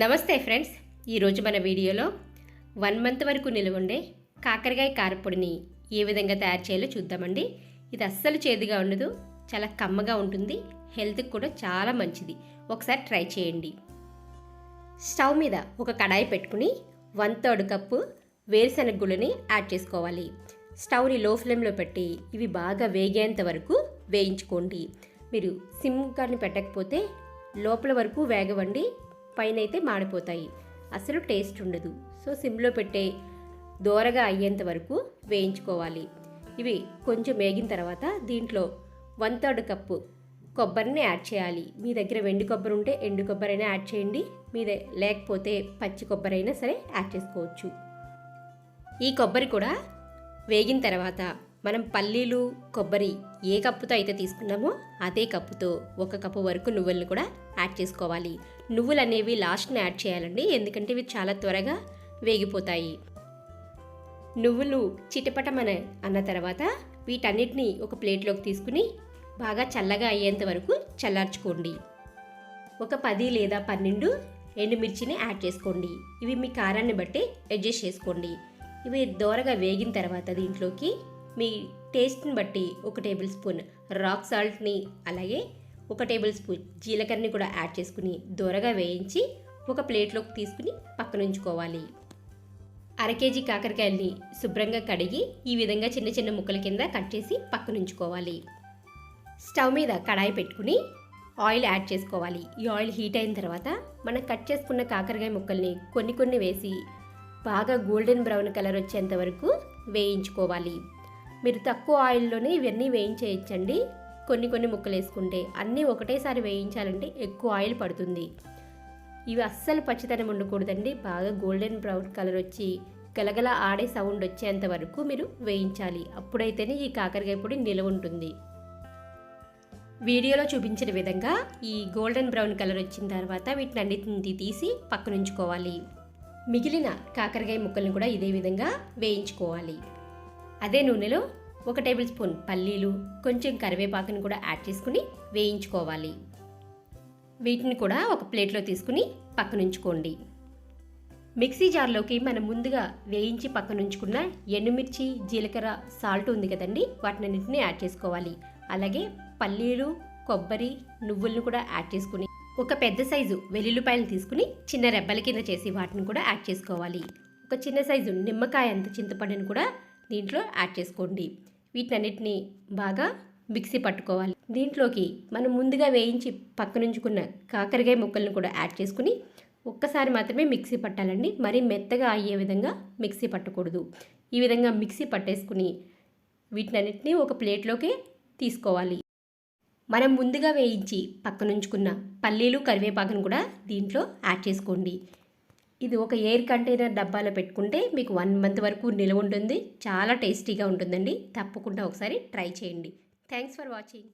నమస్తే ఫ్రెండ్స్. ఈరోజు మన వీడియోలో వన్ మంత్ వరకు నిలవండే కాకరకాయ కారపొడిని ఏ విధంగా తయారు చేయాలో చూద్దామండి. ఇది అస్సలు చేదుగా ఉండదు చాలా కమ్మగా ఉంటుంది హెల్త్కి కూడా చాలా మంచిది. ఒకసారి ట్రై చేయండి. స్టవ్ మీద ఒక కడాయి పెట్టుకుని వన్ థర్డ్ కప్పు వేరుశనగ గుళ్ళని యాడ్ చేసుకోవాలి. స్టవ్ని లో ఫ్లేమ్లో పెట్టి ఇవి బాగా వేగేంత వరకు వేయించుకోండి. మీరు సిమ్ కానీ పెట్టకపోతే లోపల వరకు వేగవండి పైన అయితే మాడిపోతాయి. అసలు టేస్ట్ ఉండదు. సో సిమ్లో పెట్టే దోరగా అయ్యేంత వరకు వేయించుకోవాలి. ఇవి కొంచెం వేగిన తర్వాత దీంట్లో వన్ థర్డ్ కప్పు కొబ్బరిని యాడ్ చేయాలి. మీ దగ్గర వెండి కొబ్బరి ఉంటే ఎండు కొబ్బరి అయినా యాడ్ చేయండి. మీ లేకపోతే పచ్చి కొబ్బరి అయినా సరే యాడ్ చేసుకోవచ్చు. ఈ కొబ్బరి కూడా వేగిన తర్వాత మనం పల్లీలు కొబ్బరి ఏ కప్పుతో అయితే తీసుకున్నామో అదే కప్పుతో ఒక కప్పు వరకు నువ్వులను కూడా యాడ్ చేసుకోవాలి. నువ్వులు అనేవి లాస్ట్ని యాడ్ చేయాలండి. ఎందుకంటే ఇవి చాలా త్వరగా వేగిపోతాయి. నువ్వులు చిటపటమన అన్న తర్వాత వీటన్నిటిని ఒక ప్లేట్లోకి తీసుకుని బాగా చల్లగా అయ్యేంత వరకు చల్లార్చుకోండి. ఒక పది లేదా పన్నెండు ఎండుమిర్చిని యాడ్ చేసుకోండి. ఇవి మీ కారాన్ని బట్టి అడ్జస్ట్ చేసుకోండి. ఇవి దోరగా వేగిన తర్వాత దీంట్లోకి మీ టేస్ట్ని బట్టి ఒక టేబుల్ స్పూన్ రాక్ సాల్ట్ని అలాగే ఒక టేబుల్ స్పూన్ జీలకర్రని కూడా యాడ్ చేసుకుని దూరగా వేయించి ఒక ప్లేట్లోకి తీసుకుని పక్కన ఉంచుకోవాలి. అర కేజీ కాకరకాయల్ని శుభ్రంగా కడిగి ఈ విధంగా చిన్న చిన్న ముక్కల కింద కట్ చేసి పక్కన ఉంచుకోవాలి. స్టవ్ మీద కడాయి పెట్టుకుని ఆయిల్ యాడ్ చేసుకోవాలి. ఈ ఆయిల్ హీట్ అయిన తర్వాత మనం కట్ చేసుకున్న కాకరకాయ ముక్కల్ని కొన్ని కొన్ని వేసి బాగా గోల్డెన్ బ్రౌన్ కలర్ వచ్చేంత వరకు వేయించుకోవాలి. మీరు తక్కువ ఆయిల్లోనే ఇవన్నీ వేయించేయచ్చండి. కొన్ని కొన్ని ముక్కలు వేసుకుంటే అన్నీ ఒకటేసారి వేయించాలంటే ఎక్కువ ఆయిల్ పడుతుంది. ఇవి అస్సలు పచ్చితనం ఉండకూడదండి. బాగా గోల్డెన్ బ్రౌన్ కలర్ వచ్చి గలగల ఆడే సౌండ్ వచ్చేంత వరకు మీరు వేయించాలి. అప్పుడైతేనే ఈ కాకరకాయ పొడి నిలవ ఉంటుంది. వీడియోలో చూపించిన విధంగా ఈ గోల్డెన్ బ్రౌన్ కలర్ వచ్చిన తర్వాత వీటిని అన్నిటిని తీసి పక్కనుంచుకోవాలి మిగిలిన కాకరకాయ ముక్కలను కూడా ఇదే విధంగా వేయించుకోవాలి. అదే నూనెలో ఒక టేబుల్ స్పూన్ పల్లీలు కొంచెం కరివేపాకుని కూడా యాడ్ చేసుకుని వేయించుకోవాలి. వీటిని కూడా ఒక ప్లేట్లో తీసుకుని పక్కనుంచుకోండి. మిక్సీ జార్లోకి మనం ముందుగా వేయించి పక్కనుంచుకున్న ఎండుమిర్చి జీలకర్ర సాల్ట్ ఉంది కదండి వాటినన్నింటిని యాడ్ చేసుకోవాలి. అలాగే పల్లీలు కొబ్బరి నువ్వులను కూడా యాడ్ చేసుకుని ఒక పెద్ద సైజు వెల్లుల్లిపాయలు తీసుకుని చిన్న రెబ్బల కింద చేసి వాటిని కూడా యాడ్ చేసుకోవాలి. ఒక చిన్న సైజు నిమ్మకాయ అంత చింతపండుని కూడా దీంట్లో యాడ్ చేసుకోండి. వీటన్నిటిని బాగా మిక్సీ పట్టుకోవాలి. దీంట్లోకి మనం ముందుగా వేయించి పక్కనుంచుకున్న కాకరకాయ ముక్కలను కూడా యాడ్ చేసుకుని ఒక్కసారి మాత్రమే మిక్సీ పట్టాలండి. మరీ మెత్తగా అయ్యే విధంగా మిక్సీ పట్టకూడదు. ఈ విధంగా మిక్సీ పట్టేసుకుని వీటినన్నిటినీ ఒక ప్లేట్లోకి తీసుకోవాలి. మనం ముందుగా వేయించి పక్కనుంచుకున్న పల్లీలు కరివేపాకును కూడా దీంట్లో యాడ్ చేసుకోండి. ఇది ఒక ఎయిర్ కంటైనర్ డబ్బాలో పెట్టుకుంటే మీకు వన్ మంత్ వరకు నిల్వ ఉంటుంది. చాలా టేస్టీగా ఉంటుందండి. తప్పకుండా ఒకసారి ట్రై చేయండి. Thanks for watching.